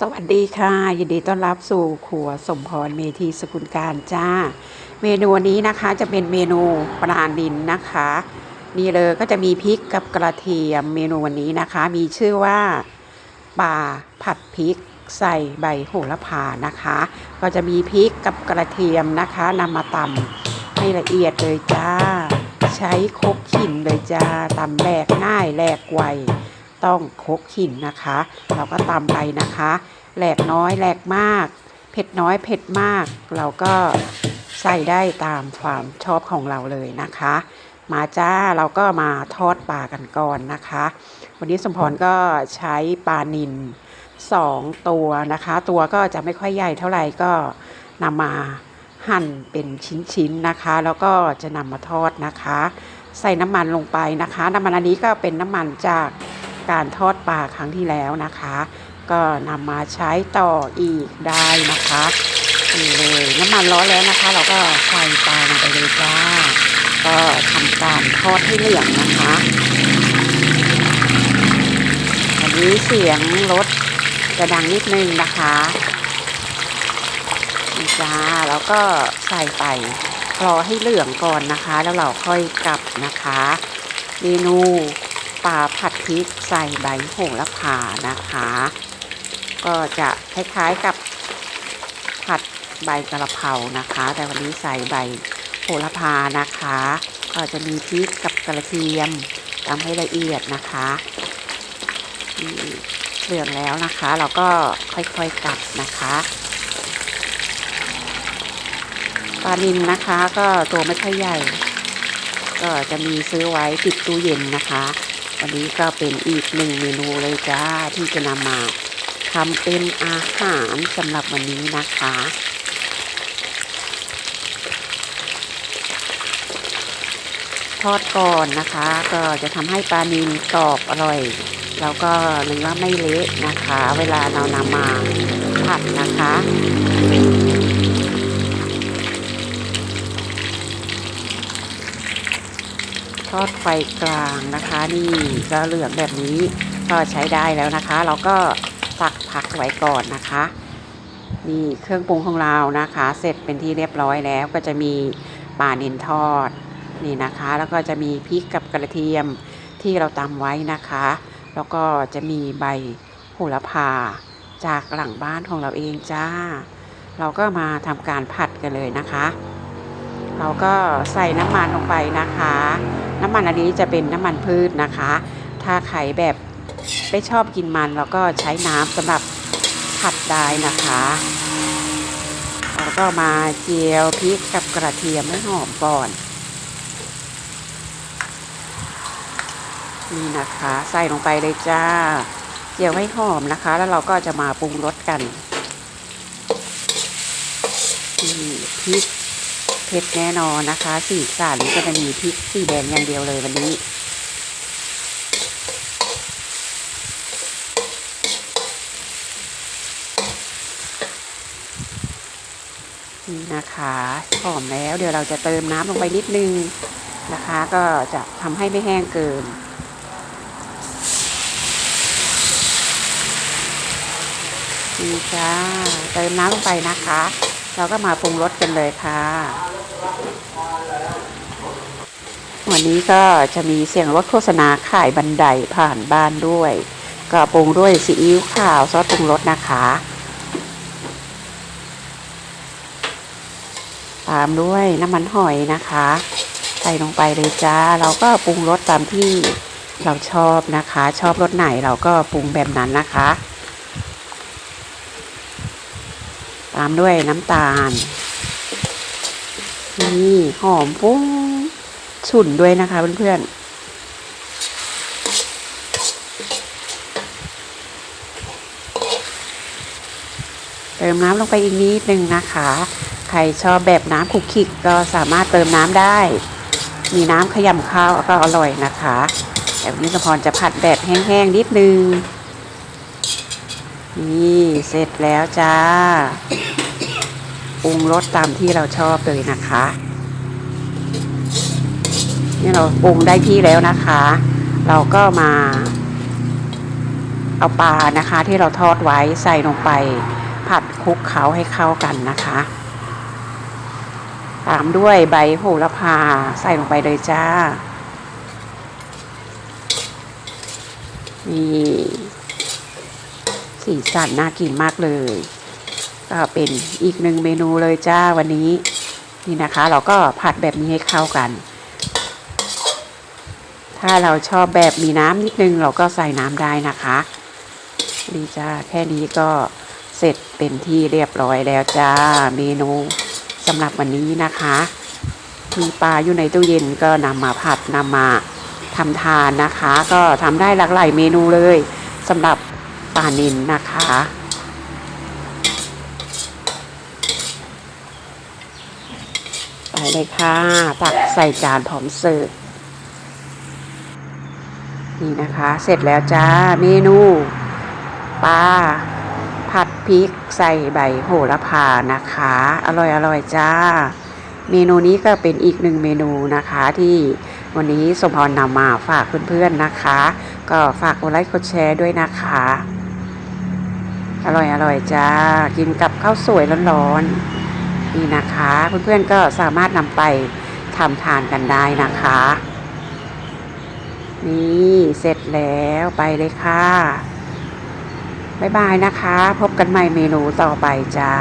สวัสดีค่ะ ยินดีต้อนรับสู่ครัวสมพรเมธีสกุลการจ้า เมนูวันนี้นะคะจะเป็นเมนูปลาดินนะคะ นี่เลยก็จะมีพริกกับกระเทียมเมนูวันนี้นะคะ มีชื่อว่าปลาผัดพริกใส่ใบโหระพานะคะ ก็จะมีพริกกับกระเทียมนะคะนำมาตำให้ละเอียดเลยจ้า ใช้ครกขินเลยจ้าตำแหลกง่ายแหลกไว ต้องคกหินนะคะ เราก็ตำไปนะคะ แหลกน้อยแหลกมาก เผ็ดน้อยเผ็ดมาก เราก็ใส่ได้ตามความชอบของเราเลยนะคะ มาจ้าเราก็มาทอดปลากันก่อนนะคะ วันนี้สมพรก็ใช้ปลานิลสองตัวนะคะ ตัวก็จะไม่ค่อยใหญ่เท่าไหร่ก็นำมาหั่นเป็นชิ้นๆนะคะ แล้วก็จะนำมาทอดนะคะ ใส่น้ำมันลงไปนะคะ น้ำมันอันนี้ก็เป็นน้ำมันจาก การทอดปลาครั้งที่แล้วนะคะ ก็นำมาใช้ต่ออีกได้นะคะนี่เลยน้ำมันร้อนแล้วนะคะ เราก็ใส่ปลาลงไปเลยจ้า ก็ทำการทอดให้เหลืองนะคะอันนี้เสียงรถจะดังนิดนึงนะคะนี่จ้าแล้วก็ใส่ไปรอให้เหลืองก่อนนะคะ แล้วเราค่อยกลับนะคะ เมนู ปลาผัดพริกใส่ใบโหระพานะคะ ก็จะคล้ายๆกับผัดใบกระเพรานะคะ แต่วันนี้ใส่ใบโหระพานะคะ ก็จะมีพริกกับกระเทียมทำให้ละเอียดนะคะเหลืองแล้วนะคะ เราก็ค่อยๆกลับนะคะปลานินนะคะ ก็ตัวไม่ค่อยใหญ่ ก็จะมีซื้อไว้ติดตู้เย็นนะคะ วันนี้ก็เป็นอีกหนึ่งเมนูเลยจ้าที่จะนำมาทำเป็นอาหารสำหรับวันนี้นะคะ ทอดก่อนนะคะ ก็จะทำให้ปลานิลกรอบอร่อย แล้วก็เนื้อไม่เละนะคะ เวลาเรานำมาผัดนะคะ ทอดไฟกลางนะคะ นี่ก็เหลืองแบบนี้ก็ใช้ได้แล้วนะคะ เราก็ตักพักไว้ก่อนนะคะ นี่เครื่องปรุงของเรานะคะ เสร็จเป็นที่เรียบร้อยแล้วก็จะมีปลานินทอดนี่นะคะ แล้วก็จะมีพริกกับกระเทียมที่เราตำไว้นะคะ แล้วก็จะมีใบโหระพาจากหลังบ้านของเราเองจ้า เราก็มาทำการผัดกันเลยนะคะ เราก็ใส่น้ำมันลงไปนะคะ น้ำมันอันนี้จะเป็นน้ำมันพืชนะคะ ถ้าใครแบบไม่ชอบกินมันเราก็ใช้น้ำสำหรับผัดได้นะคะเราก็มาเจียวพริกกับกระเทียมให้หอมก่อนนี่นะคะใส่ลงไปเลยจ้า เจียวให้หอมนะคะ แล้วเราก็จะมาปรุงรสกันนี่พริก เผ็ดแน่นอนนะคะ สีสันก็จะมีพริกสีแดงอย่างเดียวเลยวันนี้ นี่นะคะหอมแล้วเดี๋ยวเราจะเติมน้ำลงไปนิดนึงนะคะ ก็จะทำให้ไม่แห้งเกินนี่จ้าเติมน้ำลงไปนะคะ เราก็มาปรุงรสกันเลยค่ะ วันนี้ก็จะมีเสียงรถโฆษณาขายบันไดผ่านบ้านด้วย ก็ปรุงด้วยซีอิ๊วขาวซอสปรุงรสนะคะตามด้วยน้ำมันหอยนะคะใส่ลงไปเลยจ้า เราก็ปรุงรสตามที่เราชอบนะคะ ชอบรสไหนเราก็ปรุงแบบนั้นนะคะ ตามด้วยน้ำตาล นี่หอมฟุ้งฉุนด้วยนะคะเพื่อนๆเติมน้ำลงไปอีกนิดนึงนะคะ ใครชอบแบบน้ำคุกคิกก็สามารถเติมน้ำได้ มีน้ำขยำข้าวก็อร่อยนะคะแต่วันนี้สมพรจะผัดแบบแห้งๆนิดนึง นี่เสร็จแล้วจ้า ปรุงรสตามที่เราชอบเลยนะคะ นี่เราปรุงได้ที่แล้วนะคะ เราก็มาเอาปลานะคะที่เราทอดไว้ใส่ลงไป ผัดคลุกเคล้าให้เข้ากันนะคะ ตามด้วยใบโหระพาใส่ลงไปเลยจ้านี่สีสันน่ากินมากเลย ก็เป็นอีกหนึ่งเมนูเลยจ้าวันนี้ นี่นะคะ เราก็ผัดแบบนี้ให้เข้ากัน ถ้าเราชอบแบบมีน้ำนิดนึงเราก็ใส่น้ำได้นะคะดีจ้าแค่นี้ก็เสร็จเป็นที่เรียบร้อยแล้วจ้าเมนูสำหรับวันนี้นะคะมีปลาอยู่ในตู้เย็นก็นำมาผัดนำมาทำทานนะคะ ก็ทำได้หลากหลายเมนูเลยสำหรับปลานินนะคะ ไปเลยค่ะ ตักใส่จานพร้อมเสิร์ฟนี่นะคะ เสร็จแล้วจ้า เมนูปลาผัดพริกใส่ใบโหระพานะคะ อร่อยอร่อยจ้า เมนูนี้ก็เป็นอีกหนึ่งเมนูนะคะที่วันนี้สมพรนำมาฝากเพื่อนๆนะคะ ก็ฝากกดไลค์กดแชร์ด้วยนะคะ อร่อยอร่อยจ้า กินกับข้าวสวยร้อนๆ นี่นะคะ เพื่อนๆก็สามารถนำไปทำทานกันได้นะคะ นี่เสร็จแล้วไปเลยค่ะ บ๊ายบายนะคะ พบกันใหม่เมนูต่อไปจ้า